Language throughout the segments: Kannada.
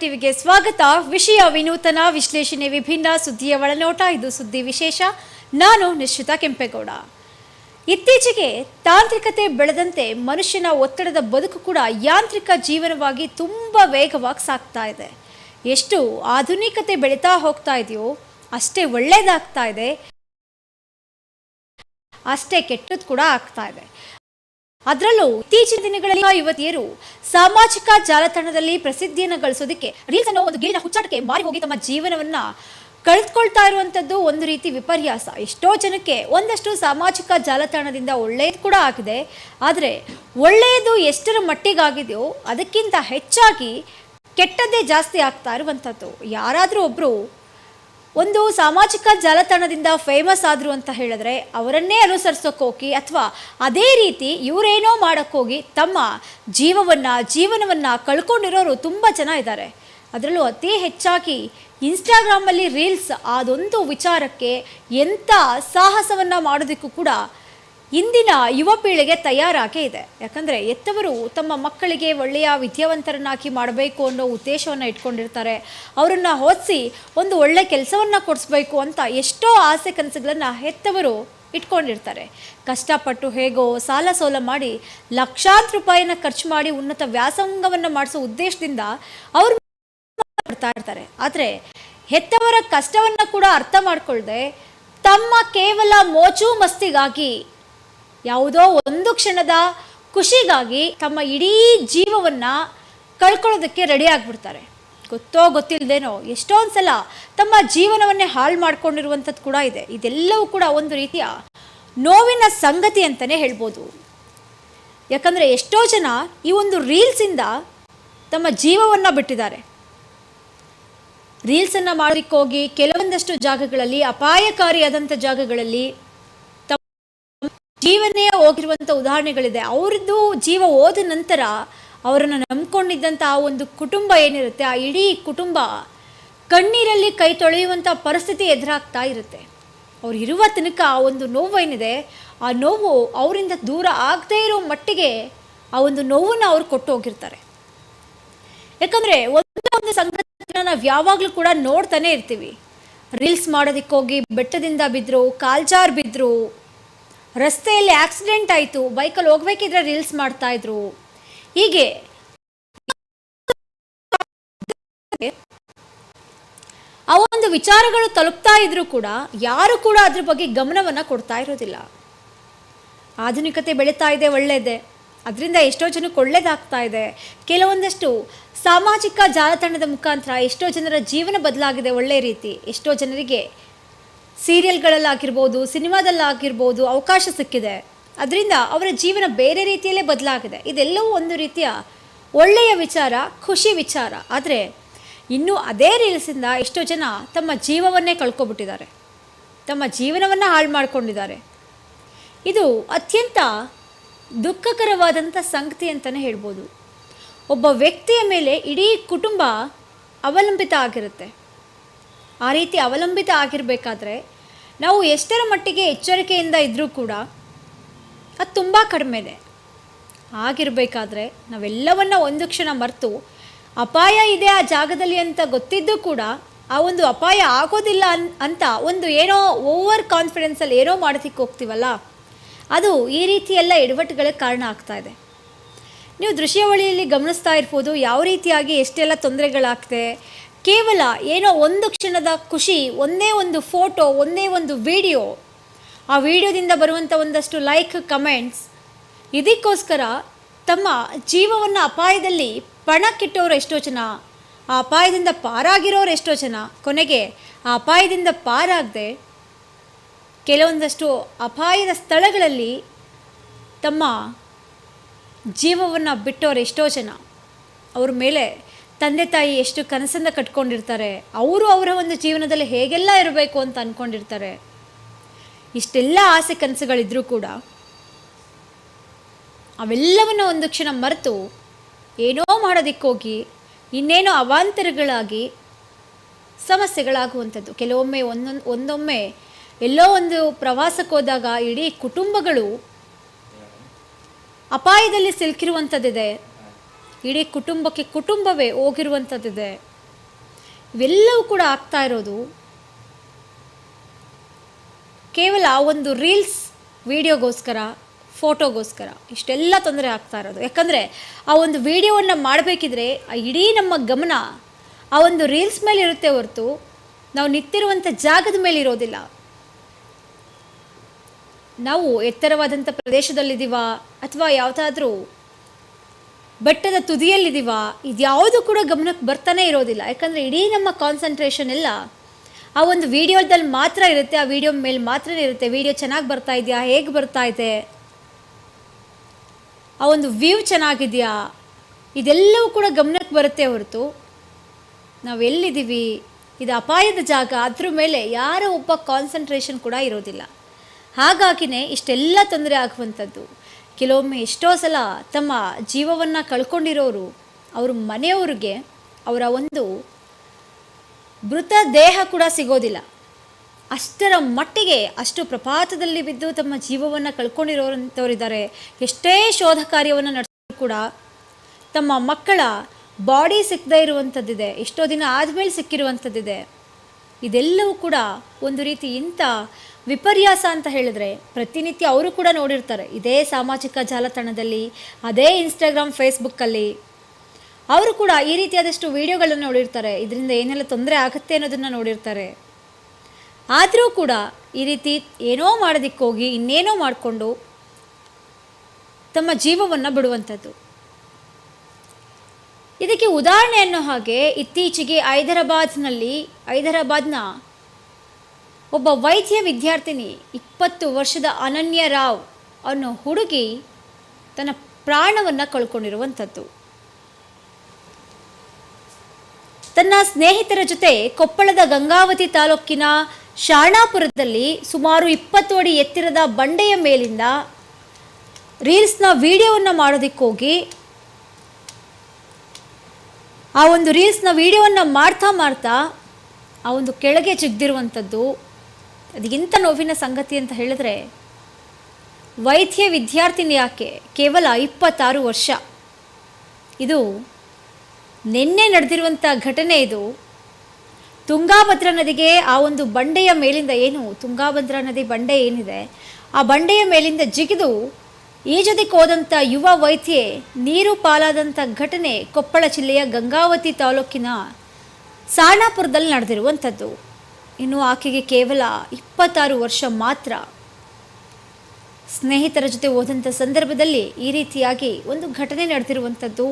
ಟಿವಿಗೆ ಸ್ವಾಗತ. ವಿಷಯ ವಿನೂತನ ವಿಶ್ಲೇಷಣೆ ವಿಭಿನ್ನ ಸುದ್ದಿಯ ಒಳನೋಟ. ಇದು ಸುದ್ದಿ ವಿಶೇಷ. ನಾನು ನಿಶ್ಚಿತ ಕೆಂಪೇಗೌಡ. ಇತ್ತೀಚೆಗೆ ತಾಂತ್ರಿಕತೆ ಬೆಳೆದಂತೆ ಮನುಷ್ಯನ ಒತ್ತಡದ ಬದುಕು ಕೂಡ ಯಾಂತ್ರಿಕ ಜೀವನವಾಗಿ ತುಂಬ ವೇಗವಾಗಿ ಸಾಗ್ತಾ ಇದೆ. ಎಷ್ಟು ಆಧುನಿಕತೆ ಬೆಳೀತಾ ಹೋಗ್ತಾ ಇದೆಯೋ ಅಷ್ಟೇ ಒಳ್ಳೇದಾಗ್ತಾ ಇದೆ. ಅಷ್ಟೇ ಕೆಟ್ಟದ್ದು ಕೂಡ ಆಗ್ತಾ ಇದೆ. ಅದರಲ್ಲೂ ಇತ್ತೀಚಿನ ದಿನಗಳಲ್ಲಿ ಯುವತಿಯರು ಸಾಮಾಜಿಕ ಜಾಲತಾಣದಲ್ಲಿ ಪ್ರಸಿದ್ಧಿಯನ್ನು ಗಳಿಸೋದಕ್ಕೆ ರೀಲ್ಸ್ ಅನ್ನೋ ಒಂದು ಗೇಲಿನ ಹುಚ್ಚಾಟಕ್ಕೆ ಮಾರಿ ಹೋಗಿ ತಮ್ಮ ಜೀವನವನ್ನ ಕಳೆದುಕೊಳ್ತಾ ಇರುವಂಥದ್ದು ಒಂದು ರೀತಿ ವಿಪರ್ಯಾಸ. ಎಷ್ಟೋ ಜನಕ್ಕೆ ಒಂದಷ್ಟು ಸಾಮಾಜಿಕ ಜಾಲತಾಣದಿಂದ ಒಳ್ಳೆಯದು ಕೂಡ ಆಗಿದೆ. ಆದರೆ ಒಳ್ಳೆಯದು ಎಷ್ಟರ ಮಟ್ಟಿಗಾಗಿದೆಯೋ ಅದಕ್ಕಿಂತ ಹೆಚ್ಚಾಗಿ ಕೆಟ್ಟದ್ದೇ ಜಾಸ್ತಿ ಆಗ್ತಾ ಇರುವಂಥದ್ದು ಯಾರಾದರೂ ಒಬ್ಬರು ಒಂದು ಸಾಮಾಜಿಕ ಜಾಲತಾಣದಿಂದ ಫೇಮಸ್ ಆದರು ಅಂತ ಹೇಳಿದ್ರೆ ಅವರನ್ನೇ ಅನುಸರಿಸೋಕೆ ಹೋಗಿ ಅಥವಾ ಅದೇ ರೀತಿ ಇವರೇನೋ ಮಾಡೋಕ್ಕೋಗಿ ತಮ್ಮ ಜೀವವನ್ನು, ಜೀವನವನ್ನು ಕಳ್ಕೊಂಡಿರೋರು ತುಂಬ ಜನ ಇದ್ದಾರೆ. ಅದರಲ್ಲೂ ಅತಿ ಹೆಚ್ಚಾಗಿ ಇನ್ಸ್ಟಾಗ್ರಾಮಲ್ಲಿ ರೀಲ್ಸ್ ಅದೊಂದು ವಿಚಾರಕ್ಕೆ ಎಂಥ ಸಾಹಸವನ್ನು ಮಾಡೋದಕ್ಕೂ ಕೂಡ ಇಂದಿನ ಯುವ ಪೀಳಿಗೆ ತಯಾರಾಗೇ ಇದೆ. ಯಾಕಂದರೆ ಎತ್ತವರು ತಮ್ಮ ಮಕ್ಕಳಿಗೆ ಒಳ್ಳೆಯ ವಿದ್ಯಾವಂತರನ್ನಾಕಿ ಮಾಡಬೇಕು ಅನ್ನೋ ಉದ್ದೇಶವನ್ನು ಇಟ್ಕೊಂಡಿರ್ತಾರೆ. ಅವರನ್ನು ಓದಿಸಿ ಒಂದು ಒಳ್ಳೆ ಕೆಲಸವನ್ನು ಕೊಡಿಸ್ಬೇಕು ಅಂತ ಎಷ್ಟೋ ಆಸೆ ಕನಸುಗಳನ್ನು ಹೆತ್ತವರು ಇಟ್ಕೊಂಡಿರ್ತಾರೆ. ಕಷ್ಟಪಟ್ಟು ಹೇಗೋ ಸಾಲ ಸೋಲ ಮಾಡಿ ಲಕ್ಷಾಂತರ ರೂಪಾಯಿನ ಖರ್ಚು ಮಾಡಿ ಉನ್ನತ ವ್ಯಾಸಂಗವನ್ನು ಮಾಡಿಸೋ ಉದ್ದೇಶದಿಂದ ಅವರು ಮಾಡ್ತಾ ಇರ್ತಾರೆ. ಆದರೆ ಹೆತ್ತವರ ಕಷ್ಟವನ್ನು ಕೂಡ ಅರ್ಥ ಮಾಡಿಕೊಳ್ಳದೆ ತಮ್ಮ ಕೇವಲ ಮೋಚು ಮಸ್ತಿಗಾಗಿ ಯಾವುದೋ ಒಂದು ಕ್ಷಣದ ಖುಷಿಗಾಗಿ ತಮ್ಮ ಇಡೀ ಜೀವವನ್ನ ಕಳ್ಕೊಳ್ಳೋದಕ್ಕೆ ರೆಡಿ ಆಗ್ಬಿಡ್ತಾರೆ. ಗೊತ್ತೋ ಗೊತ್ತಿಲ್ಲದೇನೋ ಎಷ್ಟೊಂದು ಸಲ ತಮ್ಮ ಜೀವನವನ್ನೇ ಹಾಳು ಮಾಡ್ಕೊಂಡಿರುವಂಥದ್ದು ಕೂಡ ಇದೆ. ಇದೆಲ್ಲವೂ ಕೂಡ ಒಂದು ರೀತಿಯ ನೋವಿನ ಸಂಗತಿ ಅಂತಲೇ ಹೇಳ್ಬೋದು. ಯಾಕಂದರೆ ಎಷ್ಟೋ ಜನ ಈ ಒಂದು ರೀಲ್ಸಿಂದ ತಮ್ಮ ಜೀವವನ್ನು ಬಿಟ್ಟಿದ್ದಾರೆ. ರೀಲ್ಸನ್ನು ಮಾಡೋದಕ್ಕೋಗಿ ಕೆಲವೊಂದಷ್ಟು ಜಾಗಗಳಲ್ಲಿ ಅಪಾಯಕಾರಿಯಾದಂಥ ಜಾಗಗಳಲ್ಲಿ ಜೀವನೇ ಹೋಗಿರುವಂಥ ಉದಾಹರಣೆಗಳಿದೆ. ಅವ್ರದ್ದು ಜೀವ ಹೋದ ನಂತರ ಅವರನ್ನು ನಂಬ್ಕೊಂಡಿದ್ದಂಥ ಆ ಒಂದು ಕುಟುಂಬ ಏನಿರುತ್ತೆ, ಆ ಇಡೀ ಕುಟುಂಬ ಕಣ್ಣೀರಲ್ಲಿ ಕೈ ತೊಳೆಯುವಂಥ ಪರಿಸ್ಥಿತಿ ಎದುರಾಗ್ತಾ ಇರುತ್ತೆ. ಅವ್ರು ಇರುವ ತನಕ ಆ ಒಂದು ನೋವು ಏನಿದೆ, ಆ ನೋವು ಅವರಿಂದ ದೂರ ಆಗದೇ ಇರೋ ಮಟ್ಟಿಗೆ ಆ ಒಂದು ನೋವನ್ನು ಅವ್ರು ಕೊಟ್ಟು ಹೋಗಿರ್ತಾರೆ. ಯಾಕಂದರೆ ಒಂದೇ ಒಂದು ಸಂಗತಿನ ನಾವು ಯಾವಾಗಲೂ ಕೂಡ ನೋಡ್ತಾನೆ ಇರ್ತೀವಿ. ರೀಲ್ಸ್ ಮಾಡೋದಕ್ಕೆ ಹೋಗಿ ಬೆಟ್ಟದಿಂದ ಬಿದ್ದರು ಕಾಲ್ಜಾರ್ ಬಿದ್ದರು ರಸ್ತೆಯಲ್ಲಿ ಆಕ್ಸಿಡೆಂಟ್ ಆಯಿತು. ಬೈಕಲ್ಲಿ ಹೋಗ್ಬೇಕಿದ್ರೆ ರೀಲ್ಸ್ ಮಾಡ್ತಾ ಇದ್ರು. ಹೀಗೆ ಆ ಒಂದು ವಿಚಾರಗಳು ತಲುಪ್ತಾ ಇದ್ರೂ ಕೂಡ ಯಾರು ಕೂಡ ಅದ್ರ ಬಗ್ಗೆ ಗಮನವನ್ನು ಕೊಡ್ತಾ ಇರೋದಿಲ್ಲ. ಆಧುನಿಕತೆ ಬೆಳೀತಾ ಇದೆ ಒಳ್ಳೆಯದೇ ಅದರಿಂದ ಎಷ್ಟೋ ಜನಕ್ಕೆ ಒಳ್ಳೇದಾಗ್ತಾ ಇದೆ. ಕೆಲವೊಂದಷ್ಟು ಸಾಮಾಜಿಕ ಜಾಲತಾಣದ ಮುಖಾಂತರ ಎಷ್ಟೋ ಜನರ ಜೀವನ ಬದಲಾಗಿದೆ ಒಳ್ಳೆಯ ರೀತಿ. ಎಷ್ಟೋ ಜನರಿಗೆ ಸೀರಿಯಲ್ಗಳಲ್ಲಾಗಿರ್ಬೋದು, ಸಿನಿಮಾದಲ್ಲಾಗಿರ್ಬೋದು ಅವಕಾಶ ಸಿಕ್ಕಿದೆ. ಅದರಿಂದ ಅವರ ಜೀವನ ಬೇರೆ ರೀತಿಯಲ್ಲೇ ಬದಲಾಗಿದೆ. ಇದೆಲ್ಲವೂ ಒಂದು ರೀತಿಯ ಒಳ್ಳೆಯ ವಿಚಾರ, ಖುಷಿ ವಿಚಾರ. ಆದರೆ ಇನ್ನೂ ಅದೇ ರೀಲ್ಸಿಂದ ಎಷ್ಟೋ ಜನ ತಮ್ಮ ಜೀವವನ್ನೇ ಕಳ್ಕೊಬಿಟ್ಟಿದ್ದಾರೆ. ತಮ್ಮ ಜೀವನವನ್ನು ಹಾಳು ಮಾಡಿಕೊಂಡಿದ್ದಾರೆ. ಇದು ಅತ್ಯಂತ ದುಃಖಕರವಾದಂಥ ಸಂಗತಿ ಅಂತಲೇ ಹೇಳ್ಬೋದು. ಒಬ್ಬ ವ್ಯಕ್ತಿಯ ಮೇಲೆ ಇಡೀ ಕುಟುಂಬ ಅವಲಂಬಿತ ಆಗಿರುತ್ತೆ. ಆ ರೀತಿ ಅವಲಂಬಿತ ಆಗಿರಬೇಕಾದ್ರೆ ನಾವು ಎಷ್ಟರ ಮಟ್ಟಿಗೆ ಎಚ್ಚರಿಕೆಯಿಂದ ಇದ್ದರೂ ಕೂಡ ಅದು ತುಂಬ ಕಡಿಮೆನೆ. ಆಗಿರಬೇಕಾದ್ರೆ ನಾವೆಲ್ಲವನ್ನ ಒಂದು ಕ್ಷಣ ಮರೆತು ಅಪಾಯ ಇದೆ ಆ ಜಾಗದಲ್ಲಿ ಅಂತ ಗೊತ್ತಿದ್ದು ಕೂಡ ಆ ಒಂದು ಅಪಾಯ ಆಗೋದಿಲ್ಲ ಅನ್, ಅಂತ ಒಂದು ಏನೋ ಓವರ್ ಕಾನ್ಫಿಡೆನ್ಸಲ್ಲಿ ಏನೋ ಮಾಡೋದಕ್ಕೆ ಹೋಗ್ತೀವಲ್ಲ? ಅದು ಈ ರೀತಿಯೆಲ್ಲ ಎಡವಟ್ಟುಗಳಿಗೆ ಕಾರಣ ಆಗ್ತಾ ಇದೆ. ನೀವು ದೃಶ್ಯಾವಳಿಯಲ್ಲಿ ಗಮನಿಸ್ತಾ ಇರ್ಬೋದು, ಯಾವ ರೀತಿಯಾಗಿ ಎಷ್ಟೆಲ್ಲ ತೊಂದರೆಗಳಾಗ್ತದೆ ಕೇವಲ ಏನೋ ಒಂದು ಕ್ಷಣದ ಖುಷಿ, ಒಂದೇ ಒಂದು ಫೋಟೋ, ಒಂದೇ ಒಂದು ವಿಡಿಯೋ. ಆ ವಿಡಿಯೋದಿಂದ ಬರುವಂಥ ಒಂದಷ್ಟು ಲೈಕ್, ಕಮೆಂಟ್ಸ್. ಇದಕ್ಕೋಸ್ಕರ ತಮ್ಮ ಜೀವವನ್ನು ಅಪಾಯದಲ್ಲಿ ಪಣಕ್ಕಿಟ್ಟೋರು ಎಷ್ಟೋ ಜನ, ಆ ಅಪಾಯದಿಂದ ಪಾರಾಗಿರೋರು ಎಷ್ಟೋ ಜನ. ಕೊನೆಗೆ ಆ ಅಪಾಯದಿಂದ ಪಾರಾಗದೆ ಕೆಲವೊಂದಷ್ಟು ಅಪಾಯದ ಸ್ಥಳಗಳಲ್ಲಿ ತಮ್ಮ ಜೀವವನ್ನು ಬಿಟ್ಟವರು ಎಷ್ಟೋ ಜನ. ಅವ್ರ ಮೇಲೆ ತಂದೆ ತಾಯಿ ಎಷ್ಟು ಕನಸನ್ನು ಕಟ್ಕೊಂಡಿರ್ತಾರೆ, ಅವರು ಅವರ ಒಂದು ಜೀವನದಲ್ಲಿ ಹೇಗೆಲ್ಲ ಇರಬೇಕು ಅಂತ ಅಂದ್ಕೊಂಡಿರ್ತಾರೆ ಇಷ್ಟೆಲ್ಲ ಆಸೆ ಕನಸುಗಳಿದ್ರೂ ಕೂಡ ಅವೆಲ್ಲವನ್ನು ಒಂದು ಕ್ಷಣ ಮರೆತು ಏನೋ ಮಾಡೋದಕ್ಕೋಗಿ, ಇನ್ನೇನೋ ಅವಾಂತರಗಳಾಗಿ ಸಮಸ್ಯೆಗಳಾಗುವಂಥದ್ದು. ಕೆಲವೊಮ್ಮೆ ಒಂದೊಂದು, ಒಂದೊಮ್ಮೆ ಎಲ್ಲೋ ಒಂದು ಪ್ರವಾಸಕ್ಕೆ ಹೋದಾಗ ಇಡೀ ಕುಟುಂಬಗಳು ಅಪಾಯದಲ್ಲಿ ಸಿಲುಕಿರುವಂಥದ್ದಿದೆ. ಇಡೀ ಕುಟುಂಬಕ್ಕೆ ಕುಟುಂಬವೇ ಹೋಗಿರುವಂಥದ್ದಿದೆ. ಇವೆಲ್ಲವೂ ಕೂಡ ಆಗ್ತಾ ಇರೋದು ಕೇವಲ ಒಂದು ರೀಲ್ಸ್ ವಿಡಿಯೋಗೋಸ್ಕರ, ಫೋಟೋಗೋಸ್ಕರ. ಇಷ್ಟೆಲ್ಲ ತೊಂದರೆ ಆಗ್ತಾ ಇರೋದು. ಯಾಕಂದರೆ ಆ ಒಂದು ವಿಡಿಯೋವನ್ನು ಮಾಡಬೇಕಿದ್ರೆ ಆ ಇಡೀ ನಮ್ಮ ಗಮನ ಆ ಒಂದು ರೀಲ್ಸ್ ಮೇಲೆ ಇರುತ್ತೆ ಹೊರತು ನಾವು ನಿಂತಿರುವಂಥ ಜಾಗದ ಮೇಲೆ ಇರೋದಿಲ್ಲ ನಾವು ಎತ್ತರವಾದಂಥ ಪ್ರದೇಶದಲ್ಲಿದ್ದೀವಾ? ಅಥವಾ ಯಾವುದಾದ್ರೂ ಬೆಟ್ಟದ ತುದಿಯಲ್ಲಿದ್ದೀವ, ಇದ್ಯಾವುದು ಕೂಡ ಗಮನಕ್ಕೆ ಬರ್ತಾನೆ ಇರೋದಿಲ್ಲ. ಯಾಕಂದರೆ ಇಡೀ ನಮ್ಮ ಕಾನ್ಸಂಟ್ರೇಷನ್ ಎಲ್ಲ ಆ ಒಂದು ವೀಡಿಯೋದಲ್ಲಿ ಮಾತ್ರ ಇರುತ್ತೆ, ಆ ವಿಡಿಯೋ ಮೇಲೆ ಮಾತ್ರ ಇರುತ್ತೆ. ವಿಡಿಯೋ ಚೆನ್ನಾಗಿ ಬರ್ತಾ ಇದೆಯಾ, ಹೇಗೆ ಬರ್ತಾ ಇದೆ? ಆ ಒಂದು ವ್ಯೂ ಚೆನ್ನಾಗಿದೆಯಾ? ಇದೆಲ್ಲವೂ ಕೂಡ ಗಮನಕ್ಕೆ ಬರುತ್ತೆ ಹೊರತು ನಾವು ಎಲ್ಲಿದ್ದೀವಿ? ಇದು ಅಪಾಯದ ಜಾಗ, ಅದ್ರ ಮೇಲೆ ಯಾರ ಒಬ್ಬ ಕಾನ್ಸಂಟ್ರೇಷನ್ ಕೂಡ ಇರೋದಿಲ್ಲ. ಹಾಗಾಗಿನೇ ಇಷ್ಟೆಲ್ಲ ತೊಂದರೆ ಆಗುವಂಥದ್ದು. ಕೆಲವೊಮ್ಮೆ ಎಷ್ಟೋ ಸಲ ತಮ್ಮ ಜೀವವನ್ನು ಕಳ್ಕೊಂಡಿರೋರು ಅವ್ರ ಮನೆಯವ್ರಿಗೆ ಅವರ ಒಂದು ಮೃತ ದೇಹ ಕೂಡ ಸಿಗೋದಿಲ್ಲ. ಅಷ್ಟರ ಮಟ್ಟಿಗೆ ಅಷ್ಟು ಪ್ರಪಾತದಲ್ಲಿ ಬಿದ್ದು ತಮ್ಮ ಜೀವವನ್ನು ಕಳ್ಕೊಂಡಿರೋರಂಥವರಿದ್ದಾರೆ ಎಷ್ಟೇ ಶೋಧ ಕಾರ್ಯವನ್ನು ನಡೆಸಿದ್ರು ಕೂಡ ತಮ್ಮ ಮಕ್ಕಳ ಬಾಡಿ ಸಿಕ್ಕದೇ ಇರುವಂಥದ್ದಿದೆ. ಎಷ್ಟೋ ದಿನ ಆದಮೇಲೆ ಸಿಕ್ಕಿರುವಂಥದ್ದಿದೆ. ಇದೆಲ್ಲವೂ ಕೂಡ ಒಂದು ರೀತಿ ಇಂಥ ವಿಪರ್ಯಾಸ ಅಂತ ಹೇಳಿದ್ರೆ ಪ್ರತಿನಿತ್ಯ ಅವರು ಕೂಡ ನೋಡಿರ್ತಾರೆ. ಇದೇ ಸಾಮಾಜಿಕ ಜಾಲತಾಣದಲ್ಲಿ, ಅದೇ ಇನ್ಸ್ಟಾಗ್ರಾಮ್ ಫೇಸ್ಬುಕ್ಕಲ್ಲಿ ಅವರು ಕೂಡ ಈ ರೀತಿಯಾದಷ್ಟು ವಿಡಿಯೋಗಳನ್ನು ನೋಡಿರ್ತಾರೆ. ಇದರಿಂದ ಏನೆಲ್ಲ ತೊಂದರೆ ಆಗುತ್ತೆ ಅನ್ನೋದನ್ನು ನೋಡಿರ್ತಾರೆ. ಆದರೂ ಕೂಡ ಈ ರೀತಿ ಏನೋ ಮಾಡೋದಿಕ್ಕೋಗಿ ಇನ್ನೇನೋ ಮಾಡಿಕೊಂಡು ತಮ್ಮ ಜೀವವನ್ನು ಬಿಡುವಂಥದ್ದು. ಇದಕ್ಕೆ ಉದಾಹರಣೆ ಅನ್ನೋ ಹಾಗೆ ಇತ್ತೀಚೆಗೆ ಹೈದರಾಬಾದ್ನಲ್ಲಿ, ಹೈದರಾಬಾದ್ನ ಒಬ್ಬ ವೈದ್ಯ ವಿದ್ಯಾರ್ಥಿನಿ ಇಪ್ಪತ್ತು ವರ್ಷದ ಅನನ್ಯ ರಾವ್ ಅನ್ನೋ ಹುಡುಗಿ ತನ್ನ ಪ್ರಾಣವನ್ನು ಕಳ್ಕೊಂಡಿರುವಂಥದ್ದು. ತನ್ನ ಸ್ನೇಹಿತರ ಜೊತೆ ಕೊಪ್ಪಳದ ಗಂಗಾವತಿ ತಾಲೂಕಿನ ಶಾಣಾಪುರದಲ್ಲಿ ಸುಮಾರು ಇಪ್ಪತ್ತು ಅಡಿ ಎತ್ತಿರದ ಬಂಡೆಯ ಮೇಲಿಂದ ರೀಲ್ಸ್ನ ವಿಡಿಯೋವನ್ನು ಮಾಡೋದಕ್ಕೋಗಿ ಆ ಒಂದು ರೀಲ್ಸ್ನ ವಿಡಿಯೋವನ್ನು ಮಾಡ್ತಾ ಮಾಡ್ತಾ ಆ ಒಂದು ಕೆಳಗೆ ಜಿಗ್ದಿರುವಂಥದ್ದು. ಅದಕ್ಕಿಂತ ನೋವಿನ ಸಂಗತಿ ಅಂತ ಹೇಳಿದ್ರೆ, ವೈದ್ಯ ವಿದ್ಯಾರ್ಥಿನಿ ಯಾಕೆ ಕೇವಲ ಇಪ್ಪತ್ತಾರು ವರ್ಷ? ಇದು ನಿನ್ನೆ ನಡೆದಿರುವಂಥ ಘಟನೆ ಇದು. ತುಂಗಾಭದ್ರಾ ನದಿಗೆ ಆ ಒಂದು ಬಂಡೆಯ ಮೇಲಿಂದ ಏನು, ತುಂಗಾಭದ್ರಾ ನದಿ ಬಂಡೆ ಏನಿದೆ, ಆ ಬಂಡೆಯ ಮೇಲಿಂದ ಜಿಗಿದು ಈಜದಿಕ್ಕೆ ಹೋದಂಥ ಯುವ ವೈದ್ಯೆ ನೀರು ಪಾಲಾದಂಥ ಘಟನೆ ಕೊಪ್ಪಳ ಜಿಲ್ಲೆಯ ಗಂಗಾವತಿ ತಾಲೂಕಿನ ಸಾಣಾಪುರದಲ್ಲಿ ನಡೆದಿರುವಂಥದ್ದು ಇನ್ನು ಆಕೆಗೆ ಕೇವಲ ಇಪ್ಪತ್ತಾರು ವರ್ಷ ಮಾತ್ರ. ಸ್ನೇಹಿತರ ಜೊತೆ ಹೋದಂಥ ಸಂದರ್ಭದಲ್ಲಿ ಈ ರೀತಿಯಾಗಿ ಒಂದು ಘಟನೆ ನಡೆದಿರುವಂಥದ್ದು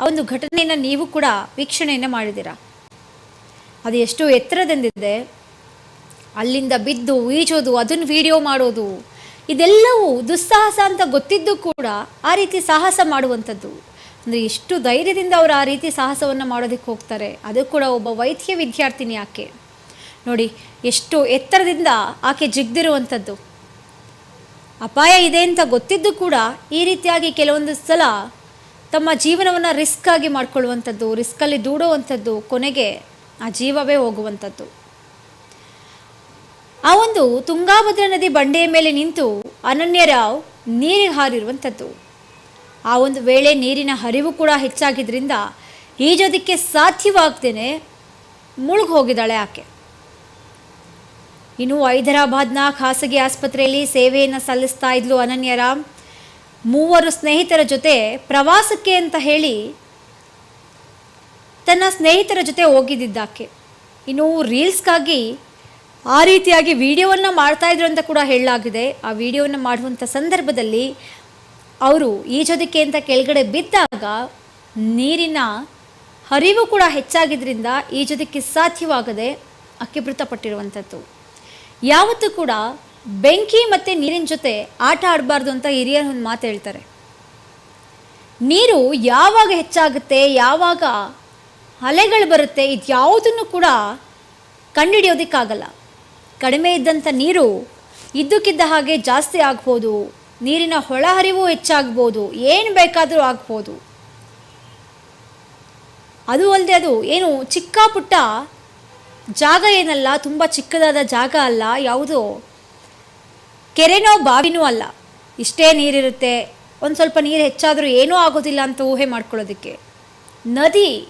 ಆ ಒಂದು ಘಟನೆಯನ್ನು ನೀವು ಕೂಡ ವೀಕ್ಷಣೆಯನ್ನು ಮಾಡಿದ್ದೀರಾ? ಅದು ಎಷ್ಟು ಎತ್ತರದಂದಿದೆ ಅಲ್ಲಿಂದ ಬಿದ್ದು ಈಜೋದು, ಅದನ್ನು ವಿಡಿಯೋ ಮಾಡೋದು, ಇದೆಲ್ಲವೂ ದುಸ್ಸಾಹಸ ಅಂತ ಗೊತ್ತಿದ್ದು ಕೂಡ ಆ ರೀತಿ ಸಾಹಸ ಮಾಡುವಂಥದ್ದು ಅಂದರೆ ಎಷ್ಟು ಧೈರ್ಯದಿಂದ ಅವರು ಆ ರೀತಿ ಸಾಹಸವನ್ನು ಮಾಡೋದಕ್ಕೆ ಹೋಗ್ತಾರೆ. ಅದು ಕೂಡ ಒಬ್ಬ ವೈದ್ಯ ವಿದ್ಯಾರ್ಥಿನಿ ಆಕೆ. ನೋಡಿ, ಎಷ್ಟು ಎತ್ತರದಿಂದ ಆಕೆ ಜಿಗ್ದಿರುವಂಥದ್ದು. ಅಪಾಯ ಇದೆ ಅಂತ ಗೊತ್ತಿದ್ದು ಕೂಡ ಈ ರೀತಿಯಾಗಿ ಕೆಲವೊಂದು ಸಲ ತಮ್ಮ ಜೀವನವನ್ನು ರಿಸ್ಕ್ ಆಗಿ ಮಾಡಿಕೊಳ್ಳುವಂಥದ್ದು ರಿಸ್ಕಲ್ಲಿ ದೂಡುವಂಥದ್ದು ಕೊನೆಗೆ ಆ ಜೀವವೇ ಹೋಗುವಂಥದ್ದು. ಆ ಒಂದು ತುಂಗಾಭದ್ರಾ ನದಿ ಬಂಡೆಯ ಮೇಲೆ ನಿಂತು ಅನನ್ಯರಾವ್ ನೀರಿಗೆ ಹಾರಿರುವಂಥದ್ದು. ಆ ಒಂದು ವೇಳೆ ನೀರಿನ ಹರಿವು ಕೂಡ ಹೆಚ್ಚಾಗಿದ್ದರಿಂದ ಈಜೋದಕ್ಕೆ ಸಾಧ್ಯವಾಗ್ದೇನೆ ಮುಳುಗಿ ಹೋಗಿದ್ದಾಳೆ ಆಕೆ. ಇನ್ನು ಹೈದರಾಬಾದ್ನ ಖಾಸಗಿ ಆಸ್ಪತ್ರೆಯಲ್ಲಿ ಸೇವೆಯನ್ನು ಸಲ್ಲಿಸ್ತಾ ಇದ್ಲು ಅನನ್ಯರಾಮ್ ಮೂವರು ಸ್ನೇಹಿತರ ಜೊತೆ ಪ್ರವಾಸಕ್ಕೆ ಅಂತ ಹೇಳಿ ತನ್ನ ಸ್ನೇಹಿತರ ಜೊತೆ ಹೋಗಿದ್ದಿದ್ದಾಕೆ. ಇನ್ನು ರೀಲ್ಸ್ಗಾಗಿ ಆ ರೀತಿಯಾಗಿ ವಿಡಿಯೋವನ್ನು ಮಾಡ್ತಾ ಇದ್ರು ಅಂತ ಕೂಡ ಹೇಳಲಾಗಿದೆ. ಆ ವಿಡಿಯೋವನ್ನು ಮಾಡುವಂಥ ಸಂದರ್ಭದಲ್ಲಿ ಅವರು ಈಜೋದಕ್ಕೆ ಅಂತ ಕೆಳಗಡೆ ಬಿದ್ದಾಗ ನೀರಿನ ಹರಿವು ಕೂಡ ಹೆಚ್ಚಾಗಿದ್ದರಿಂದ ಈಜೋದಕ್ಕೆ ಸಾಧ್ಯವಾಗದೆ ಅಕ್ಕಿ ಮೃತಪಟ್ಟಿರುವಂಥದ್ದು ಯಾವತ್ತೂ ಕೂಡ ಬೆಂಕಿ ಮತ್ತು ನೀರಿನ ಜೊತೆ ಆಟ ಆಡಬಾರ್ದು ಅಂತ ಹಿರಿಯರು ಒಂದು ಮಾತು ಹೇಳ್ತಾರೆ. ನೀರು ಯಾವಾಗ ಹೆಚ್ಚಾಗುತ್ತೆ, ಯಾವಾಗ ಅಲೆಗಳು ಬರುತ್ತೆ ಇದು ಯಾವುದನ್ನು ಕೂಡ ಕಂಡುಹಿಡಿಯೋದಕ್ಕಾಗಲ್ಲ. ಕಡಿಮೆ ಇದ್ದಂಥ ನೀರು ಇದ್ದಕ್ಕಿದ್ದ ಹಾಗೆ ಜಾಸ್ತಿ ಆಗ್ಬೋದು, ನೀರಿನ ಒಳಹರಿವು ಹೆಚ್ಚಾಗ್ಬೋದು, ಏನು ಬೇಕಾದರೂ ಆಗ್ಬೋದು. ಅದು ಅಲ್ಲದೆ ಅದು ಏನು ಚಿಕ್ಕ ಪುಟ್ಟ ಜಾಗ ಏನಲ್ಲ, ತುಂಬ ಚಿಕ್ಕದಾದ ಜಾಗ ಅಲ್ಲ, ಯಾವುದು ಕೆರೆನೋ ಬಾವಿನೂ ಅಲ್ಲ. ಇಷ್ಟೇ ನೀರಿರುತ್ತೆ. ಒಂದು ಸ್ವಲ್ಪ ನೀರು ಹೆಚ್ಚಾದರೂ ಏನೂ ಆಗೋದಿಲ್ಲ ಅಂತ ಊಹೆ ಮಾಡ್ಕೊಳ್ಳೋದಕ್ಕೆ. ನದಿ.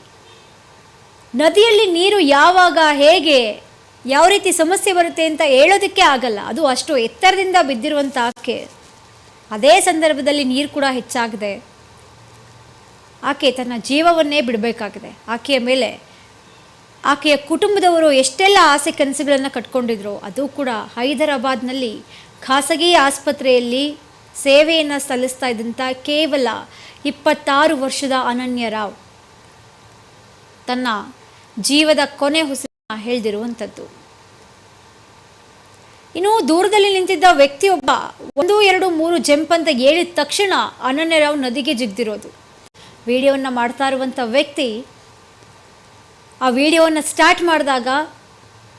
ನದಿಯಲ್ಲಿ ನೀರು ಯಾವಾಗ, ಹೇಗೆ, ಯಾವ ರೀತಿ ಸಮಸ್ಯೆ ಬರುತ್ತೆ ಅಂತ ಹೇಳೋದಕ್ಕೆ ಆಗಲ್ಲ. ಅದು ಅಷ್ಟು ಎತ್ತರದಿಂದ ಬಿದ್ದಿರುವಂಥ ಆಕೆ. ಅದೇ ಸಂದರ್ಭದಲ್ಲಿ ನೀರು ಕೂಡ ಹೆಚ್ಚಾಗಿದೆ. ಆಕೆ ತನ್ನ ಜೀವವನ್ನೇ ಬಿಡಬೇಕಾಗಿದೆ. ಆಕೆಯ ಮೇಲೆ ಆಕೆಯ ಕುಟುಂಬದವರು ಎಷ್ಟೆಲ್ಲ ಆಸೆ ಕನಸುಗಳನ್ನು ಕಟ್ಕೊಂಡಿದ್ರು, ಅದು ಕೂಡ ಹೈದರಾಬಾದ್ನಲ್ಲಿ ಖಾಸಗಿ ಆಸ್ಪತ್ರೆಯಲ್ಲಿ ಸೇವೆಯನ್ನು ಸಲ್ಲಿಸ್ತಾ ಇದ್ದಂಥ ಕೇವಲ ಇಪ್ಪತ್ತಾರು ವರ್ಷದ ಅನನ್ಯ ರಾವ್. ತನ್ನ ಜೀವದ ಕೊನೆ ಹುಸಿನ ಹೇಳ್ದಿರುವಂಥದ್ದು. ಇನ್ನು ದೂರದಲ್ಲಿ ನಿಂತಿದ್ದ ವ್ಯಕ್ತಿಯೊಬ್ಬ ಒಂದು, ಎರಡು, ಮೂರು ಜಂಪ್ ಅಂತ ಹೇಳಿದ ತಕ್ಷಣ ಅನನ್ಯ ರಾವ್ ನದಿಗೆ ಜಿಗ್ದಿರೋದು. ವಿಡಿಯೋವನ್ನು ಮಾಡ್ತಾ ಇರುವಂಥ ವ್ಯಕ್ತಿ ಆ ವಿಡಿಯೋವನ್ನು ಸ್ಟಾರ್ಟ್ ಮಾಡಿದಾಗ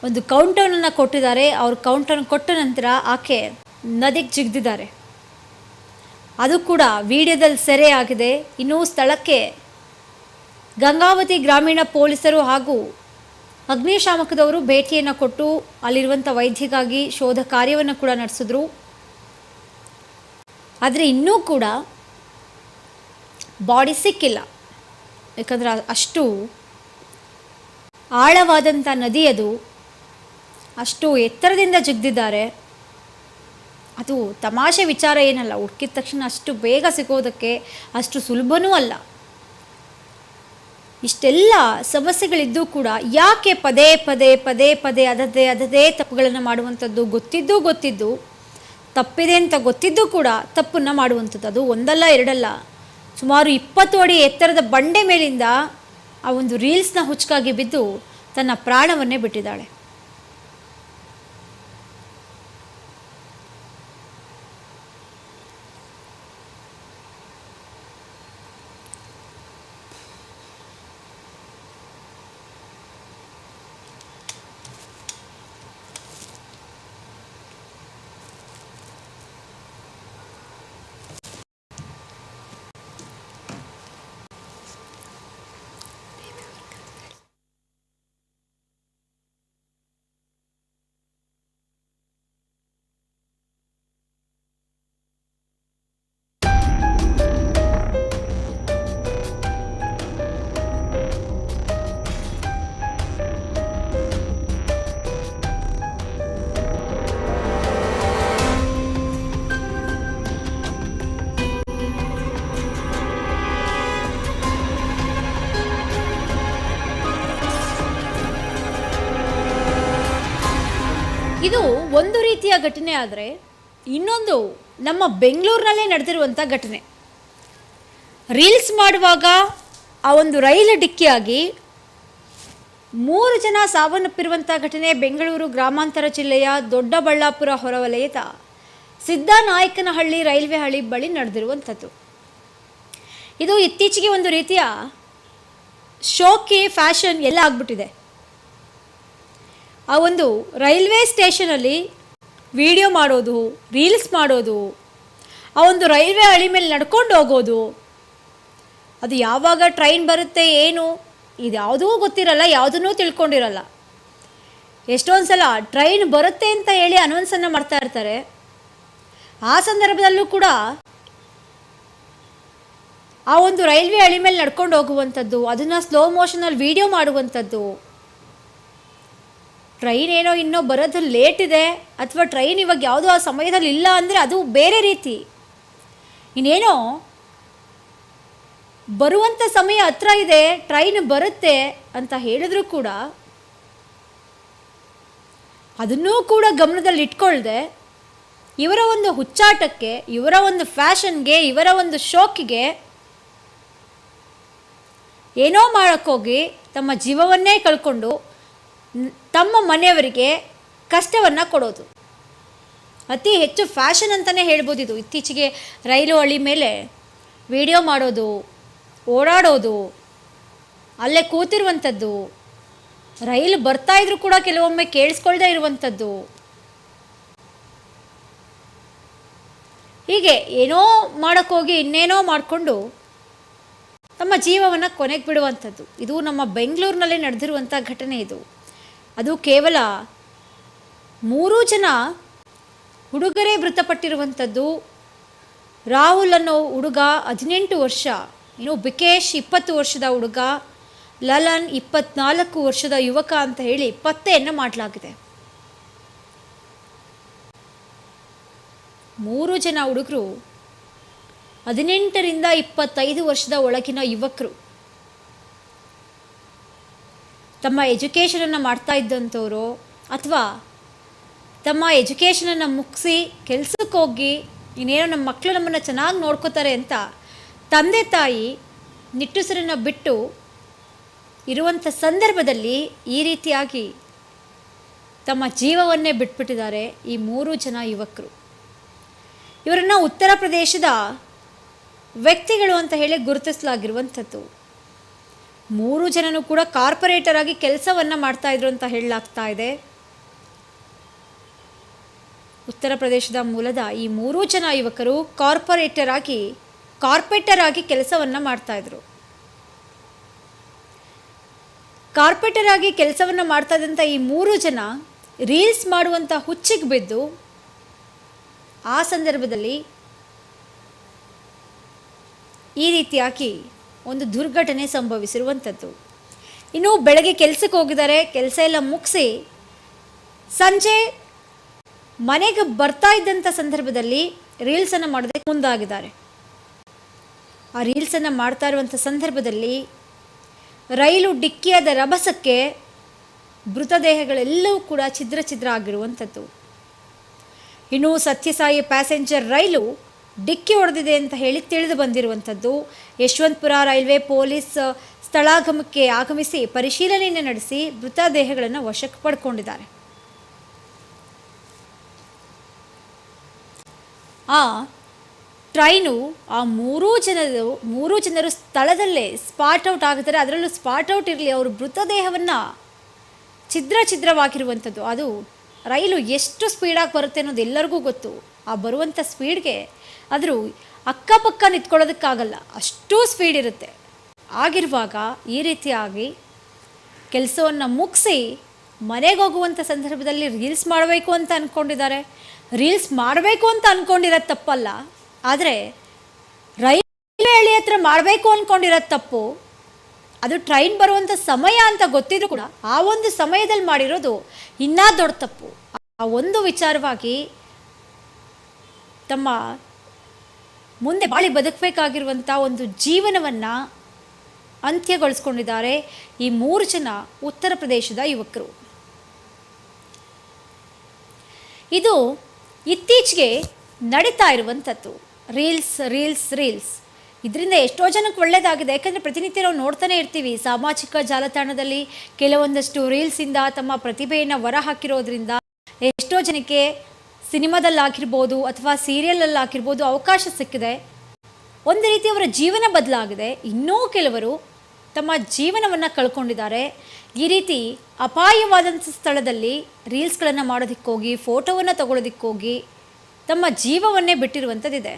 ಒಂದು ಕೌಂಟೌನನ್ನು ಕೊಟ್ಟಿದ್ದಾರೆ. ಅವ್ರು ಕೌಂಟೌನ್ ಕೊಟ್ಟ ನಂತರ ಆಕೆ ನದಿಗೆ ಜಿಗ್ದಿದ್ದಾರೆ. ಅದು ಕೂಡ ವಿಡಿಯೋದಲ್ಲಿ ಸೆರೆ ಆಗಿದೆ. ಇನ್ನೂ ಸ್ಥಳಕ್ಕೆ ಗಂಗಾವತಿ ಗ್ರಾಮೀಣ ಪೊಲೀಸರು ಹಾಗೂ ಅಗ್ನಿಶಾಮಕದವರು ಭೇಟಿಯನ್ನು ಕೊಟ್ಟು ಅಲ್ಲಿರುವಂಥ ವೈದ್ಯಗಾಗಿ ಶೋಧ ಕಾರ್ಯವನ್ನು ಕೂಡ ನಡೆಸಿದ್ರು. ಆದರೆ ಇನ್ನೂ ಕೂಡ ಬಾಡಿ ಸಿಕ್ಕಿಲ್ಲ. ಯಾಕಂದರೆ ಅಷ್ಟು ಆಳವಾದಂಥ ನದಿ ಅದು. ಅಷ್ಟು ಎತ್ತರದಿಂದ ಜಿಗ್ದಿದ್ದಾರೆ. ಅದು ತಮಾಷೆ ವಿಚಾರ ಏನಲ್ಲ, ಹುಡುಕಿದ ತಕ್ಷಣ ಅಷ್ಟು ಬೇಗ ಸಿಗೋದಕ್ಕೆ ಅಷ್ಟು ಸುಲಭನೂ ಅಲ್ಲ. ಇಷ್ಟೆಲ್ಲ ಸಮಸ್ಯೆಗಳಿದ್ದೂ ಕೂಡ ಯಾಕೆ ಪದೇ ಪದೇ ಪದೇ ಪದೇ ಅದದೇ ಅದದೇ ತಪ್ಪುಗಳನ್ನು ಮಾಡುವಂಥದ್ದು ಗೊತ್ತಿದ್ದು ಗೊತ್ತಿದ್ದು, ತಪ್ಪಿದೆ ಅಂತ ಗೊತ್ತಿದ್ದು ಕೂಡ ತಪ್ಪನ್ನು ಮಾಡುವಂಥದ್ದು. ಅದು ಒಂದಲ್ಲ ಎರಡಲ್ಲ. ಸುಮಾರು ಇಪ್ಪತ್ತು ಅಡಿ ಎತ್ತರದ ಬಂಡೆ ಮೇಲಿಂದ ಆ ಒಂದು ರೀಲ್ಸ್ನ ಹುಚ್ಚುಕಾಗಿ ಬಿದ್ದು ತನ್ನ ಪ್ರಾಣವನ್ನೇ ಬಿಟ್ಟಿದ್ದಾಳೆ. ಘಟನೆ ಆದರೆ ಇನ್ನೊಂದು ನಮ್ಮ ಬೆಂಗಳೂರಿನಲ್ಲೇ ನಡೆದಿರುವಂಥ ಘಟನೆ. ರೀಲ್ಸ್ ಮಾಡುವಾಗ ಆ ಒಂದು ರೈಲು ಡಿಕ್ಕಿಯಾಗಿ ಮೂರು ಜನ ಸಾವನ್ನಪ್ಪಿರುವಂಥ ಘಟನೆ ಬೆಂಗಳೂರು ಗ್ರಾಮಾಂತರ ಜಿಲ್ಲೆಯ ದೊಡ್ಡಬಳ್ಳಾಪುರ ಹೊರವಲಯದ ಸಿದ್ದನಾಯಕನಹಳ್ಳಿ ರೈಲ್ವೆ ಹಳಿ ಬಳಿ ನಡೆದಿರುವಂಥದ್ದು ಇದು ಇತ್ತೀಚೆಗೆ ಒಂದು ರೀತಿಯ ಶೋಕಿ ಫ್ಯಾಷನ್ ಎಲ್ಲ ಆಗ್ಬಿಟ್ಟಿದೆ. ಆ ಒಂದು ರೈಲ್ವೆ ಸ್ಟೇಷನಲ್ಲಿ ವಿಡಿಯೋ ಮಾಡೋದು, ರೀಲ್ಸ್ ಮಾಡೋದು, ಆ ಒಂದು ರೈಲ್ವೆ ಹಳಿ ಮೇಲೆ ನಡ್ಕೊಂಡು ಹೋಗೋದು. ಅದು ಯಾವಾಗ ಟ್ರೈನ್ ಬರುತ್ತೆ, ಏನು, ಇದು ಯಾವುದೂ ಗೊತ್ತಿರಲ್ಲ, ಯಾವುದನ್ನೂ ತಿಳ್ಕೊಂಡಿರಲ್ಲ. ಎಷ್ಟೊಂದು ಸಲ ಟ್ರೈನ್ ಬರುತ್ತೆ ಅಂತ ಹೇಳಿ ಅನೌನ್ಸನ್ನು ಮಾಡ್ತಾ ಇರ್ತಾರೆ. ಆ ಸಂದರ್ಭದಲ್ಲೂ ಕೂಡ ಆ ಒಂದು ರೈಲ್ವೆ ಹಳಿ ಮೇಲೆ ನಡ್ಕೊಂಡು ಹೋಗುವಂಥದ್ದು, ಅದನ್ನು ಸ್ಲೋ ಮೋಷನಲ್ಲಿ ವಿಡಿಯೋ ಮಾಡುವಂಥದ್ದು ಟ್ರೈನ್ ಏನೋ ಇನ್ನೂ ಬರೋದು ಲೇಟ್ ಇದೆ ಅಥವಾ ಟ್ರೈನ್ ಇವಾಗ ಯಾವುದೋ ಆ ಸಮಯದಲ್ಲಿ ಇಲ್ಲ ಅಂದರೆ ಅದು ಬೇರೆ ರೀತಿ. ಇನ್ನೇನೋ ಬರುವಂಥ ಸಮಯ ಹತ್ರ ಇದೆ ಟ್ರೈನ್ ಬರುತ್ತೆ ಅಂತ ಹೇಳಿದ್ರು ಕೂಡ ಅದನ್ನೂ ಕೂಡ ಗಮನದಲ್ಲಿ ಇಟ್ಕೊಳ್ದೆ ಇವರ ಒಂದು ಹುಚ್ಚಾಟಕ್ಕೆ, ಇವರ ಒಂದು ಫ್ಯಾಷನ್ಗೆ ಇವರ ಒಂದು ಶೋಕಿಗೆ ಏನೋ ಮಾಡೋಕ್ಕೋಗಿ ತಮ್ಮ ಜೀವವನ್ನೇ ಕಳ್ಕೊಂಡು ತಮ್ಮ ಮನೆಯವರಿಗೆ ಕಷ್ಟವನ್ನು ಕೊಡೋದು. ಅತಿ ಹೆಚ್ಚು ಫ್ಯಾಷನ್ ಅಂತಲೇ ಹೇಳ್ಬೋದು ಇದು. ಇತ್ತೀಚೆಗೆ ರೈಲು ಹಳಿ ಮೇಲೆ ವಿಡಿಯೋ ಮಾಡೋದು, ಓಡಾಡೋದು, ಅಲ್ಲೇ ಕೂತಿರುವಂಥದ್ದು, ರೈಲು ಬರ್ತಾ ಇದ್ರೂ ಕೂಡ ಕೆಲವೊಮ್ಮೆ ಕೇಳಿಸ್ಕೊಳ್ದೇ ಇರುವಂಥದ್ದು. ಹೀಗೆ ಏನೋ ಮಾಡೋಕ್ಕೋಗಿ ಇನ್ನೇನೋ ಮಾಡಿಕೊಂಡು ತಮ್ಮ ಜೀವವನ್ನು ಕೊನೆಗೆ ಬಿಡುವಂಥದ್ದು. ಇದು ನಮ್ಮ ಬೆಂಗಳೂರಿನಲ್ಲೇ ನಡೆದಿರುವಂಥ ಘಟನೆ ಇದು. ಅದು ಕೇವಲ ಮೂರೂ ಜನ ಹುಡುಗರೇ ಮೃತಪಟ್ಟಿರುವಂಥದ್ದು. ರಾಹುಲ್ ಅನ್ನೋ ಹುಡುಗ ಹದಿನೆಂಟು ವರ್ಷ, ಇನ್ನು ಬಿಕೇಶ್ ಇಪ್ಪತ್ತು ವರ್ಷದ ಹುಡುಗ, ಲಲನ್ ಇಪ್ಪತ್ನಾಲ್ಕು ವರ್ಷದ ಯುವಕ ಅಂತ ಹೇಳಿ ಪತ್ತೆಯನ್ನು ಮಾಡಲಾಗಿದೆ. ಮೂರು ಜನ ಹುಡುಗರು ಹದಿನೆಂಟರಿಂದ ಇಪ್ಪತ್ತೈದು ವರ್ಷದ ಒಳಗಿನ ಯುವಕರು. ತಮ್ಮ ಎಜುಕೇಷನನ್ನು ಮಾಡ್ತಾ ಇದ್ದಂಥವರು ಅಥವಾ ತಮ್ಮ ಎಜುಕೇಷನನ್ನು ಮುಗಿಸಿ ಕೆಲಸಕ್ಕೆ ಹೋಗಿ ಇನ್ನೇನೋ ನಮ್ಮ ಮಕ್ಕಳು ನಮ್ಮನ್ನು ಚೆನ್ನಾಗಿ ನೋಡ್ಕೋತಾರೆ ಅಂತ ತಂದೆ ತಾಯಿ ನಿಟ್ಟುಸಿರನ್ನು ಬಿಟ್ಟು ಇರುವಂಥ ಸಂದರ್ಭದಲ್ಲಿ ಈ ರೀತಿಯಾಗಿ ತಮ್ಮ ಜೀವವನ್ನೇ ಬಿಟ್ಬಿಟ್ಟಿದ್ದಾರೆ ಈ ಮೂರು ಜನ ಯುವಕರು. ಇವರನ್ನು ಉತ್ತರ ಪ್ರದೇಶದ ವ್ಯಕ್ತಿಗಳು ಅಂತ ಹೇಳಿ ಗುರುತಿಸಲಾಗಿರುವಂಥದ್ದು. ಮೂರು ಜನನು ಕೂಡ ಕಾರ್ಪೊರೇಟರ್ ಆಗಿ ಕೆಲಸವನ್ನು ಮಾಡ್ತಾ ಇದ್ರು ಅಂತ ಹೇಳಲಾಗ್ತಾ ಇದೆ. ಉತ್ತರ ಪ್ರದೇಶದ ಮೂಲದ ಈ ಮೂರೂ ಜನ ಯುವಕರು ಕಾರ್ಪೊರೇಟರ್ ಆಗಿ, ಕಾರ್ಪೆಟರ್ ಆಗಿ ಕೆಲಸವನ್ನು ಮಾಡ್ತಾ ಇದ್ರು. ಕಾರ್ಪೆಟರ್ ಆಗಿ ಕೆಲಸವನ್ನು ಮಾಡ್ತಾ ಇದ್ದಂಥ ಈ ಮೂರು ಜನ ರೀಲ್ಸ್ ಮಾಡುವಂಥ ಹುಚ್ಚಿಗೆ ಬಿದ್ದು, ಆ ಸಂದರ್ಭದಲ್ಲಿ ಈ ರೀತಿಯಾಗಿ ಒಂದು ದುರ್ಘಟನೆ ಸಂಭವಿಸಿರುವಂಥದ್ದು. ಇನ್ನು ಬೆಳಗ್ಗೆ ಕೆಲಸಕ್ಕೆ ಹೋಗಿದ್ದಾರೆ, ಕೆಲಸ ಎಲ್ಲ ಮುಗಿಸಿ ಸಂಜೆ ಮನೆಗೆ ಬರ್ತಾ ಇದ್ದಂಥ ಸಂದರ್ಭದಲ್ಲಿ ರೀಲ್ಸನ್ನು ಮಾಡೋದಕ್ಕೆ ಮುಂದಾಗಿದ್ದಾರೆ. ಆ ರೀಲ್ಸನ್ನು ಮಾಡ್ತಾ ಇರುವಂಥ ಸಂದರ್ಭದಲ್ಲಿ ರೈಲು ಡಿಕ್ಕಿಯಾದ ರಭಸಕ್ಕೆ ಮೃತದೇಹಗಳೆಲ್ಲವೂ ಕೂಡ ಛಿದ್ರ ಛಿದ್ರ ಆಗಿರುವಂಥದ್ದು. ಇನ್ನು ಸತ್ಯಸಾಯಿ ಪ್ಯಾಸೆಂಜರ್ ರೈಲು ಡಿಕ್ಕಿ ಹೊಡೆದಿದೆ ಅಂತ ಹೇಳಿ ತಿಳಿದು ಬಂದಿರುವಂಥದ್ದು. ಯಶವಂತಪುರ ರೈಲ್ವೆ ಪೊಲೀಸ್ ಸ್ಥಳಾಗಮಕ್ಕೆ ಆಗಮಿಸಿ ಪರಿಶೀಲನೆಯನ್ನು ನಡೆಸಿ ಮೃತದೇಹಗಳನ್ನು ವಶಕ್ಕೆ ಪಡ್ಕೊಂಡಿದ್ದಾರೆ. ಆ ಟ್ರೈನು ಆ ಮೂರೂ ಜನರು ಮೂರೂ ಜನರು ಸ್ಥಳದಲ್ಲೇ ಸ್ಪಾಟ್ ಔಟ್ ಆಗಿದ್ದಾರೆ ಅದರಲ್ಲೂ ಸ್ಪಾಟ್ ಔಟ್ ಇರಲಿ, ಅವರು ಮೃತದೇಹವನ್ನು ಛಿದ್ರ ಛಿದ್ರವಾಗಿರುವಂಥದ್ದು. ಅದು ರೈಲು ಎಷ್ಟು ಸ್ಪೀಡಾಗಿ ಬರುತ್ತೆ ಅನ್ನೋದು ಎಲ್ಲರಿಗೂ ಗೊತ್ತು. ಆ ಬರುವಂಥ ಸ್ಪೀಡ್ಗೆ ಆದರೂ ಅಕ್ಕಪಕ್ಕ ನಿಂತ್ಕೊಳ್ಳೋದಕ್ಕಾಗಲ್ಲ, ಅಷ್ಟು ಸ್ಪೀಡ್ ಇರುತ್ತೆ. ಆಗಿರುವಾಗ ಈ ರೀತಿಯಾಗಿ ಕೆಲಸವನ್ನು ಮುಗಿಸಿ ಮನೆಗೆ ಹೋಗುವಂಥ ಸಂದರ್ಭದಲ್ಲಿ ರೀಲ್ಸ್ ಮಾಡಬೇಕು ಅಂತ ಅಂದ್ಕೊಂಡಿದ್ದಾರೆ ರೀಲ್ಸ್ ಮಾಡಬೇಕು ಅಂತ ಅಂದ್ಕೊಂಡಿರೋದು ತಪ್ಪಲ್ಲ, ಆದರೆ ರೈಲ್ವೆ ಹಳಿ ಹತ್ರ ಮಾಡಬೇಕು ಅಂದ್ಕೊಂಡಿರೋದು ತಪ್ಪು. ಅದು ಟ್ರೈನ್ ಬರುವಂಥ ಸಮಯ ಅಂತ ಗೊತ್ತಿದ್ರು ಕೂಡ ಆ ಒಂದು ಸಮಯದಲ್ಲಿ ಮಾಡಿರೋದು ಇನ್ನೂ ದೊಡ್ಡ ತಪ್ಪು. ಆ ಒಂದು ವಿಚಾರವಾಗಿ ತಮ್ಮ ಮುಂದೆ ಬಾಳಿ ಬದುಕಬೇಕಾಗಿರುವಂಥ ಒಂದು ಜೀವನವನ್ನು ಅಂತ್ಯಗೊಳಿಸ್ಕೊಂಡಿದ್ದಾರೆ ಈ ಮೂರು ಜನ ಉತ್ತರ ಪ್ರದೇಶದ ಯುವಕರು. ಇದು ಇತ್ತೀಚೆಗೆ ನಡೀತಾ ಇರುವಂಥದ್ದು ರೀಲ್ಸ್ ರೀಲ್ಸ್ ರೀಲ್ಸ್. ಇದರಿಂದ ಎಷ್ಟೋ ಜನಕ್ಕೆ ಒಳ್ಳೆಯದಾಗಿದೆ ಯಾಕಂದರೆ ಪ್ರತಿನಿತ್ಯ ನಾವು ನೋಡ್ತಾನೆ ಇರ್ತೀವಿ. ಸಾಮಾಜಿಕ ಜಾಲತಾಣದಲ್ಲಿ ಕೆಲವೊಂದಷ್ಟು ರೀಲ್ಸಿಂದ ತಮ್ಮ ಪ್ರತಿಭೆಯನ್ನು ಹೊರ ಹಾಕಿರೋದ್ರಿಂದ ಎಷ್ಟೋ ಜನಕ್ಕೆ ಸಿನಿಮಾದಲ್ಲಾಗಿರ್ಬೋದು ಅಥವಾ ಸೀರಿಯಲಲ್ಲಾಗಿರ್ಬೋದು ಅವಕಾಶ ಸಿಕ್ಕಿದೆ. ಒಂದು ರೀತಿ ಅವರ ಜೀವನ ಬದಲಾಗಿದೆ. ಇನ್ನೂ ಕೆಲವರು ತಮ್ಮ ಜೀವನವನ್ನು ಕಳ್ಕೊಂಡಿದ್ದಾರೆ. ಈ ರೀತಿ ಅಪಾಯವಾದಂಥ ಸ್ಥಳದಲ್ಲಿ ರೀಲ್ಸ್ಗಳನ್ನು ಮಾಡೋದಕ್ಕೋಗಿ, ಫೋಟೋವನ್ನು ತಗೊಳ್ಳೋದಕ್ಕೋಗಿ ತಮ್ಮ ಜೀವವನ್ನೇ ಬಿಟ್ಟಿರುವಂಥದ್ದಿದೆ.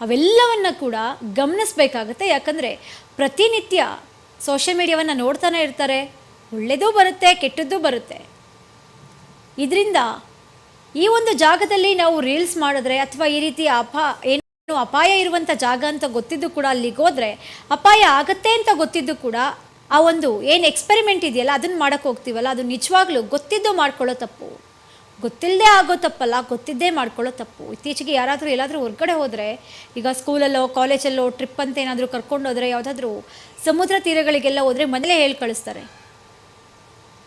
ಅವೆಲ್ಲವನ್ನು ಕೂಡ ಗಮನಿಸಬೇಕಾಗತ್ತೆ. ಯಾಕಂದರೆ ಪ್ರತಿನಿತ್ಯ ಸೋಷಿಯಲ್ ಮೀಡಿಯಾವನ್ನು ನೋಡ್ತಾನೆ ಇರ್ತಾರೆ. ಒಳ್ಳೆಯದೂ ಬರುತ್ತೆ, ಕೆಟ್ಟದ್ದು ಬರುತ್ತೆ. ಇದರಿಂದ ಈ ಒಂದು ಜಾಗದಲ್ಲಿ ನಾವು ರೀಲ್ಸ್ ಮಾಡಿದ್ರೆ ಅಥವಾ ಈ ರೀತಿ ಅಪ ಏನು ಅಪಾಯ ಇರುವಂಥ ಜಾಗ ಅಂತ ಗೊತ್ತಿದ್ದು ಕೂಡ ಅಲ್ಲಿಗೆ ಹೋದರೆ ಅಪಾಯ ಆಗತ್ತೆ ಅಂತ ಗೊತ್ತಿದ್ದು ಕೂಡ ಆ ಒಂದು ಏನು ಎಕ್ಸ್ಪೆರಿಮೆಂಟ್ ಇದೆಯಲ್ಲ, ಅದನ್ನು ಮಾಡೋಕ್ಕೆ ಹೋಗ್ತೀವಲ್ಲ, ಅದು ನಿಜವಾಗ್ಲೂ ಗೊತ್ತಿದ್ದು ಮಾಡ್ಕೊಳ್ಳೋ ತಪ್ಪು. ಗೊತ್ತಿಲ್ಲದೆ ಆಗೋ ತಪ್ಪಲ್ಲ, ಗೊತ್ತಿದ್ದೇ ಮಾಡ್ಕೊಳ್ಳೋ ತಪ್ಪು. ಇತ್ತೀಚೆಗೆ ಯಾರಾದರೂ ಎಲ್ಲಾದರೂ ಹೊರಗಡೆ ಹೋದರೆ, ಈಗ ಸ್ಕೂಲಲ್ಲೋ ಕಾಲೇಜಲ್ಲೋ ಟ್ರಿಪ್ ಅಂತ ಏನಾದರೂ ಕರ್ಕೊಂಡೋದ್ರೆ ಯಾವುದಾದ್ರೂ ಸಮುದ್ರ ತೀರಗಳಿಗೆಲ್ಲ ಹೋದರೆ ಮೊದಲೇ ಹೇಳಿ ಕಳಿಸ್ತಾರೆ.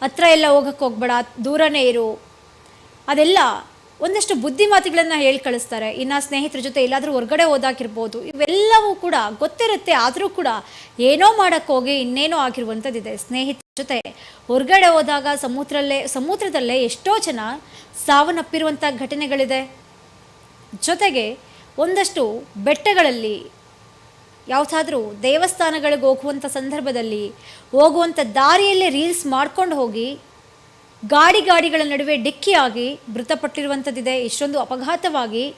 ಹತ್ರ ಎಲ್ಲ ಹೋಗಕ್ಕೆ ಹೋಗ್ಬೇಡ, ದೂರನೇ ಇರು. ಅದೆಲ್ಲ ಒಂದಷ್ಟು ಬುದ್ಧಿ ಮಾತುಗಳನ್ನು ಹೇಳಿ ಕಳಿಸ್ತಾರೆ. ಇನ್ನು ಸ್ನೇಹಿತರ ಜೊತೆ ಎಲ್ಲಾದರೂ ಹೊರಗಡೆ ಹೋದಾಗಿರ್ಬೋದು, ಇವೆಲ್ಲವೂ ಕೂಡ ಗೊತ್ತಿರುತ್ತೆ. ಆದರೂ ಕೂಡ ಏನೋ ಮಾಡೋಕ್ಕೋಗಿ ಇನ್ನೇನೋ ಆಗಿರುವಂಥದ್ದಿದೆ. ಸ್ನೇಹಿತರ ಜೊತೆ ಹೊರಗಡೆ ಹೋದಾಗ ಸಮುದ್ರಲ್ಲೇ, ಸಮುದ್ರದಲ್ಲೇ ಎಷ್ಟೋ ಜನ ಸಾವನ್ನಪ್ಪಿರುವಂಥ ಘಟನೆಗಳಿದೆ. ಜೊತೆಗೆ ಒಂದಷ್ಟು ಬೆಟ್ಟಗಳಲ್ಲಿ ಯಾವುದಾದ್ರೂ ದೇವಸ್ಥಾನಗಳಿಗೆ ಹೋಗುವಂಥ ಸಂದರ್ಭದಲ್ಲಿ ಹೋಗುವಂಥ ದಾರಿಯಲ್ಲೇ ರೀಲ್ಸ್ ಮಾಡ್ಕೊಂಡು ಹೋಗಿ ಗಾಡಿ ಗಾಡಿಗಳ ನಡುವೆ ಡಿಕ್ಕಿಯಾಗಿ ಮೃತಪಟ್ಟಿರುವಂಥದ್ದಿದೆ. ಇಷ್ಟೊಂದು ಅಪಘಾತವಾಗಿ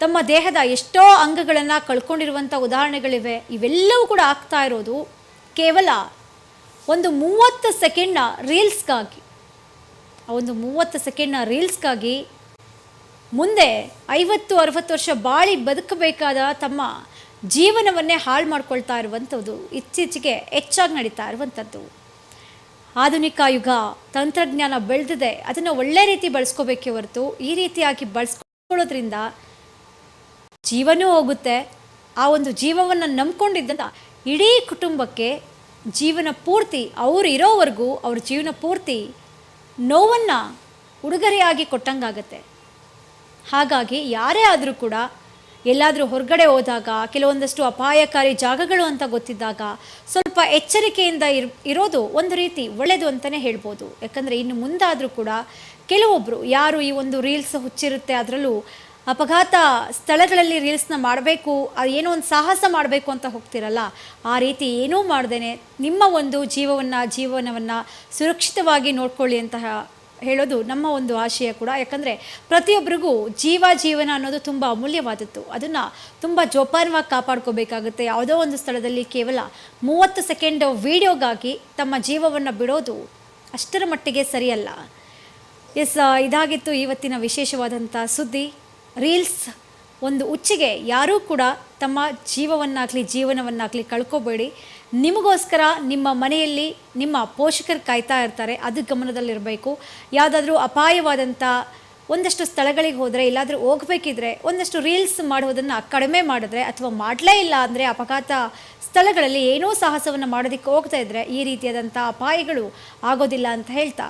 ತಮ್ಮ ದೇಹದ ಎಷ್ಟೋ ಅಂಗಗಳನ್ನು ಕಳ್ಕೊಂಡಿರುವಂಥ ಉದಾಹರಣೆಗಳಿವೆ. ಇವೆಲ್ಲವೂ ಕೂಡ ಆಗ್ತಾ ಇರೋದು ಕೇವಲ ಒಂದು ಮೂವತ್ತು ಸೆಕೆಂಡ್ನ ರೀಲ್ಸ್ಗಾಗಿ. ಆ ಒಂದು ಮೂವತ್ತು ಸೆಕೆಂಡ್ನ ರೀಲ್ಸ್ಗಾಗಿ ಮುಂದೆ ಐವತ್ತು, ಅರವತ್ತು ವರ್ಷ ಬಾಳಿ ಬದುಕಬೇಕಾದ ತಮ್ಮ ಜೀವನವನ್ನೇ ಹಾಳು ಮಾಡ್ಕೊಳ್ತಾ ಇರುವಂಥದ್ದು ಇತ್ತೀಚೆಗೆ ಹೆಚ್ಚಾಗಿ ನಡೀತಾ ಇರುವಂಥದ್ದು. ಆಧುನಿಕ ಯುಗ, ತಂತ್ರಜ್ಞಾನ ಬೆಳೆದಿದೆ. ಅದನ್ನು ಒಳ್ಳೆ ರೀತಿ ಬಳಸ್ಕೋಬೇಕೆ ಹೊರತು, ಈ ರೀತಿಯಾಗಿ ಬಳಸ್ಕೊಳ್ಳೋದ್ರಿಂದ ಜೀವನೂ ಹೋಗುತ್ತೆ. ಆ ಒಂದು ಜೀವವನ್ನು ನಂಬ್ಕೊಂಡಿದ್ದಂಥ ಇಡೀ ಕುಟುಂಬಕ್ಕೆ ಜೀವನ ಪೂರ್ತಿ, ಅವರು ಇರೋವರೆಗೂ ಅವ್ರ ಜೀವನ ಪೂರ್ತಿ ನೋವನ್ನು ಉಡುಗೊರೆಯಾಗಿ ಕೊಟ್ಟಂಗಾಗತ್ತೆ. ಹಾಗಾಗಿ ಯಾರೇ ಆದರೂ ಕೂಡ ಎಲ್ಲಾದರೂ ಹೊರಗಡೆ ಹೋದಾಗ, ಕೆಲವೊಂದಷ್ಟು ಅಪಾಯಕಾರಿ ಜಾಗಗಳು ಅಂತ ಗೊತ್ತಿದ್ದಾಗ ಸ್ವಲ್ಪ ಎಚ್ಚರಿಕೆಯಿಂದ ಇರ್, ಇರೋದು ಒಂದು ರೀತಿ ಒಳ್ಳೆಯದು ಅಂತಲೇ ಹೇಳ್ಬೋದು. ಯಾಕಂದರೆ ಇನ್ನು ಮುಂದಾದರೂ ಕೂಡ ಕೆಲವೊಬ್ಬರು ಯಾರು ಈ ಒಂದು ರೀಲ್ಸ್ ಹುಚ್ಚಿರುತ್ತೆ, ಅದರಲ್ಲೂ ಅಪಘಾತ ಸ್ಥಳಗಳಲ್ಲಿ ರೀಲ್ಸ್ನ ಮಾಡಬೇಕು ಏನೋ ಒಂದು ಸಾಹಸ ಮಾಡಬೇಕು ಅಂತ ಹೋಗ್ತಿರಲ್ಲ, ಆ ರೀತಿ ಏನೂ ಮಾಡ್ದೇನೆ ನಿಮ್ಮ ಒಂದು ಜೀವವನ್ನು, ಜೀವನವನ್ನು ಸುರಕ್ಷಿತವಾಗಿ ನೋಡ್ಕೊಳ್ಳಿ ಅಂತ ಹೇಳೋದು ನಮ್ಮ ಒಂದು ಆಶಯ ಕೂಡ. ಯಾಕಂದರೆ ಪ್ರತಿಯೊಬ್ಬರಿಗೂ ಜೀವ ಜೀವನ ಅನ್ನೋದು ತುಂಬ ಅಮೂಲ್ಯವಾದದ್ದು. ಅದನ್ನು ತುಂಬ ಜೋಪಾನವಾಗಿ ಕಾಪಾಡ್ಕೋಬೇಕಾಗುತ್ತೆ. ಯಾವುದೋ ಒಂದು ಸ್ಥಳದಲ್ಲಿ ಕೇವಲ ಮೂವತ್ತು ಸೆಕೆಂಡ್ ವೀಡಿಯೋಗಾಗಿ ತಮ್ಮ ಜೀವವನ್ನು ಬಿಡೋದು ಅಷ್ಟರ ಮಟ್ಟಿಗೆ ಸರಿಯಲ್ಲ. ಎಸ್ ಇದಾಗಿತ್ತು ಇವತ್ತಿನ ವಿಶೇಷವಾದಂಥ ಸುದ್ದಿ. ರೀಲ್ಸ್ ಒಂದು ಉಚ್ಚಿಗೆ ಯಾರೂ ಕೂಡ ತಮ್ಮ ಜೀವವನ್ನಾಗಲಿ, ಜೀವನವನ್ನಾಗಲಿ ಕಳ್ಕೊಬೇಡಿ. ನಿಮಗೋಸ್ಕರ ನಿಮ್ಮ ಮನೆಯಲ್ಲಿ ನಿಮ್ಮ ಪೋಷಕರು ಕಾಯ್ತಾ ಇರ್ತಾರೆ. ಅದು ಗಮನದಲ್ಲಿರಬೇಕು. ಯಾವುದಾದ್ರೂ ಅಪಾಯವಾದಂಥ ಒಂದಷ್ಟು ಸ್ಥಳಗಳಿಗೆ ಹೋದರೆ, ಇಲ್ಲಾದರೂ ಹೋಗಬೇಕಿದ್ರೆ ಒಂದಷ್ಟು ರೀಲ್ಸ್ ಮಾಡುವುದನ್ನು ಕಡಿಮೆ ಮಾಡಿದ್ರೆ ಅಥವಾ ಮಾಡಲೇ ಇಲ್ಲ ಅಂದರೆ ಅಪಘಾತ ಸ್ಥಳಗಳಲ್ಲಿ ಏನೋ ಸಾಹಸವನ್ನು ಮಾಡೋದಕ್ಕೆ ಹೋಗ್ತಾ ಇದ್ದರೆ ಈ ರೀತಿಯಾದಂಥ ಅಪಾಯಗಳು ಆಗೋದಿಲ್ಲ ಅಂತ ಹೇಳ್ತಾ.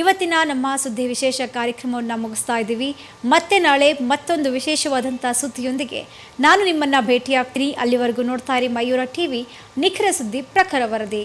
ಇವತ್ತಿನ ನಮ್ಮ ಸುದ್ದಿ ವಿಶೇಷ ಕಾರ್ಯಕ್ರಮವನ್ನು ಮುಗಿಸ್ತಾ ಇದ್ದೀವಿ. ಮತ್ತೆ ನಾಳೆ ಮತ್ತೊಂದು ವಿಶೇಷವಾದಂಥ ಸುದ್ದಿಯೊಂದಿಗೆ ನಾನು ನಿಮ್ಮನ್ನು ಭೇಟಿಯಾಗ್ತೀನಿ. ಅಲ್ಲಿವರೆಗೂ ನೋಡ್ತಾ ಇರಿ ಮಯೂರ ಟಿವಿ, ನಿಖರ ಸುದ್ದಿ ಪ್ರಖರ ವರದಿ.